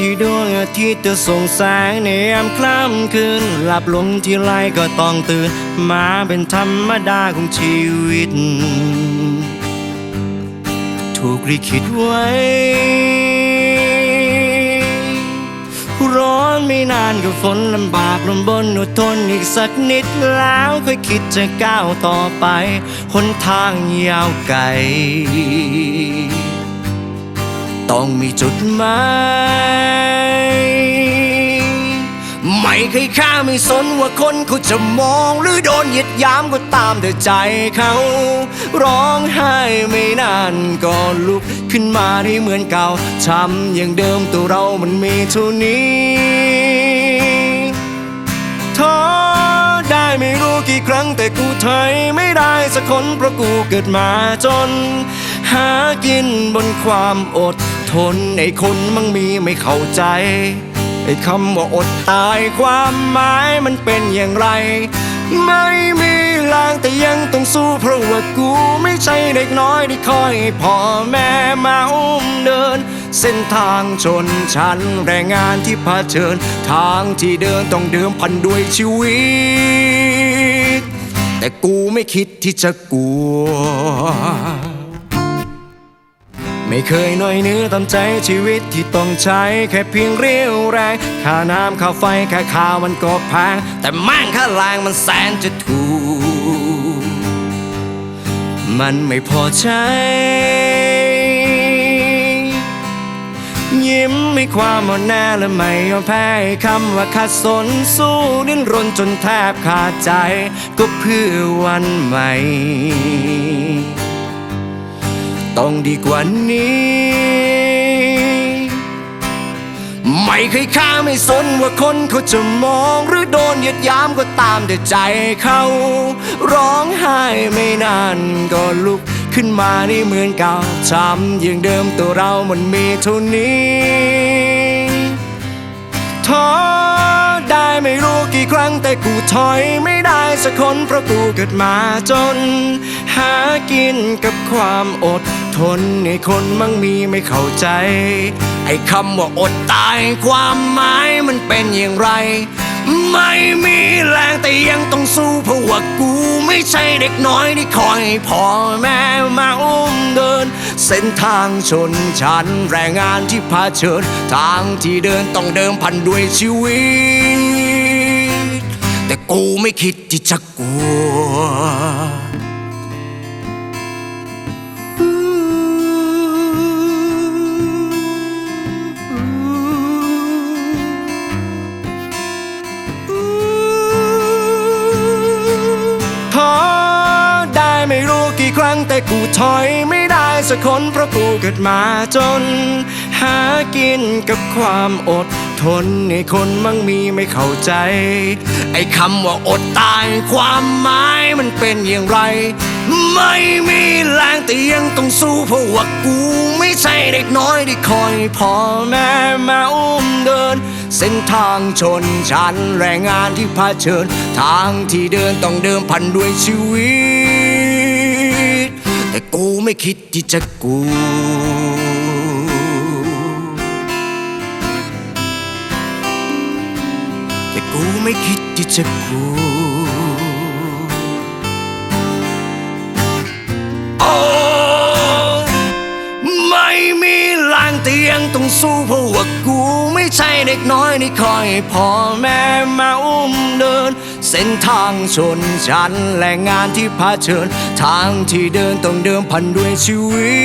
ที่ดวงอาทิตย์จะส่องแสงในยามคล้ำคืนหลับลงที่ไรก็ต้องตื่น มาเป็นธรรมดาของชีวิต ถูกริคิดไว้ ร้อนไม่นานก็ฝนลำบากลำบนอดทนอีกสักนิดแล้วค่อยคิดจะก้าวต่อไปหนทางยาวไกล ต้องมีจุดหมายไม่เคยค่าไม่สนว่าคนเขาจะมองหรือโดนเหยียดยามก็ตามแต่ใจเขา ร้องไห้ไม่นานก็ลุกขึ้นมาได้เหมือนเก่าทำอย่างเดิมตัวเรามันมีเท่านี้ท้อได้ไม่รู้กี่ครั้งแต่กูถอยไม่ได้สักคนเพราะกูเกิดมาจน หากินบนความอด ทนไอ้คนมั่งมีไม่เข้าใจ ไอ้คำว่าอดตายความหมายมันเป็นอย่างไร ไม่มีแรงแต่ยังต้องสู้เพราะว่ากูไม่ใช่เด็กน้อยที่คอยพ่อแม่มาอุ้มเดิน เส้นทางชนชั้นแรงงานที่เผชิญ ทางที่เดินต้องเดิมพันด้วยชีวิต แต่กูไม่คิดที่จะกลัว ไม่เคยน้อยเนื้อตามใจชีวิตที่ต้องใช้ แค่เพียงเรี่ยวแรง ค่าน้ำค่าไฟแค่ข้าวมันก็แพง แต่แม่งค่าแรงมันแสนจะถูก มันไม่พอใช้ยิ้มให้ความอ่อนแอและไม่ยอมแพ้คำว่าขัดสนสู้ดิ้นรนจนแทบขาดใจ ก็เพื่อวันใหม่ ต้องดีกว่านี้ ไม่เคยค่าไม่สนว่าคนเขาจะมองหรือโดนเหยียดยามก็ตามแต่ใจเขา ร้องไห้ไม่นานก็ลุกขึ้นมาได้เหมือนเก่าทำอย่างเดิมตัวเรามันมีเท่านี้ท้อ ไม่รู้กี่ครั้งแต่กูถอยไม่ได้สักคนเพราะกูเกิดมาจน หากินกับความอดทนในคนมั่งมีไม่เข้าใจ ไอ้คำว่าอดตายความหมายมันเป็นอย่างไร ไม่มีแรงแต่ยังต้องสู้เพราะว่ากูไม่ใช่เด็กน้อยที่คอยพ่อแม่มาอุ้มเดิน เส้นทางชนชั้นแรงงานที่พาเชิญทางที่เดินต้องเดิมพันด้วยชีวิต แต่กูไม่คิดที่จะกลัวท้อได้ไม่รู้กี่ครั้งแต่กูถอยไม่ได้ สักคนเพราะกูเกิดมาจน หากินกับความอดทนในคนมั่งมีไม่เข้าใจ ไอ้คำว่าอดตายความหมายมันเป็นอย่างไร ไม่มีแรงแต่ยังต้องสู้เพราะว่ากูไม่ใช่เด็กน้อยที่คอยพ่อแม่มาอุ้มเดิน เส้นทางชนชั้นแรงงานที่พาเชิญ ทางที่เดินต้องเดิมพันด้วยชีวิต แต่กูไม่คิดที่จะกลัวแต่กูไม่คิดที่จะกลัวโอ้ไม่มีแรงแต่ยังต้องสู้เพราะว่ากูไม่ใช่เด็กน้อยที่คอยให้พ่อแม่มาอุ้มเดิน เส้นทางชนชั้นแรงงานที่พาเชิญ ทางที่เดินต้องเดิมพันด้วยชีวิ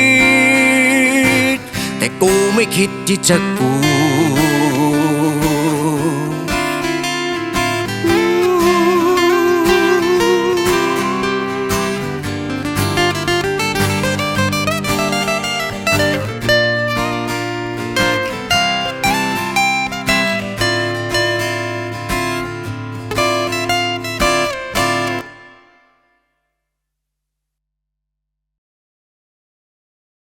ต แต่กูไม่คิดที่จะกู